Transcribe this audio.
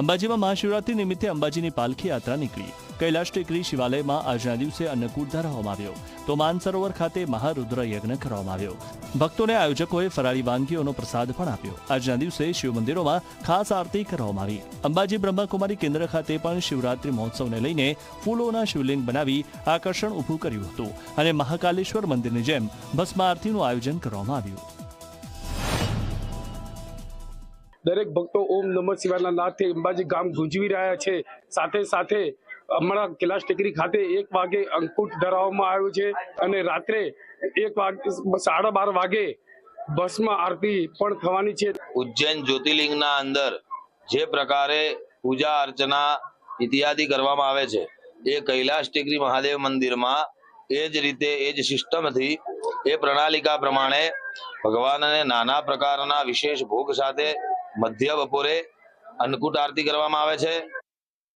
અંબાજીમાં મહાશિવરાત્રી નિમિત્તે અંબાજીની પાલખી યાત્રા નીકળી. કૈલાશ ટેકરી શિવાલયમાં આજના દિવસે અન્નકૂટ ધરાવવામાં આવ્યો. તો માનસરોવર ખાતે મહારુદ્ર યજ્ઞ કરવામાં આવ્યો. ભક્તોને આયોજકોએ ફરાળી વાનગીઓનો પ્રસાદ પણ આપ્યો. આજના દિવસે શિવ મંદિરોમાં ખાસ આરતી કરવામાં આવી. અંબાજી બ્રહ્માકુમારી કેન્દ્ર ખાતે પણ શિવરાત્રી મહોત્સવને લઈને ફૂલોના શિવલિંગ બનાવી આકર્ષણ ઊભું કર્યું હતું અને મહાકાલેશ્વર મંદિરની જેમ ભસ્મ આરતીનું આયોજન કરવામાં આવ્યું. દરેક ભક્તો ઓમ નમઃ શિવાયના નાદથી અંબાજી ગામ ગુંજવી રહ્યા છે. સાથે સાથે હમણાં કૈલાશ ટેકરી ખાતે એક વાગે અંકુટ ધરાવવામાં આવ્યું છે અને રાત્રે એક વાગે, સાડા બાર વાગે ભસ્મ આરતી પણ થવાની છે. ઉજ્જૈન જ્યોતિર્લિંગના અંદર જે પ્રકારે પૂજા અર્ચના ઇત્યાદિ કરવામાં આવે છે, એ કૈલાશ ટેકરી મહાદેવ મંદિરમાં એ જ રીતે, એ જ સિસ્ટમથી, એ પ્રણાલિકા પ્રમાણે ભગવાનને નાના પ્રકારના વિશેષ ભોગ સાથે મધ્ય બપોરે અન્નકૂટ આરતી કરવામાં આવે છે.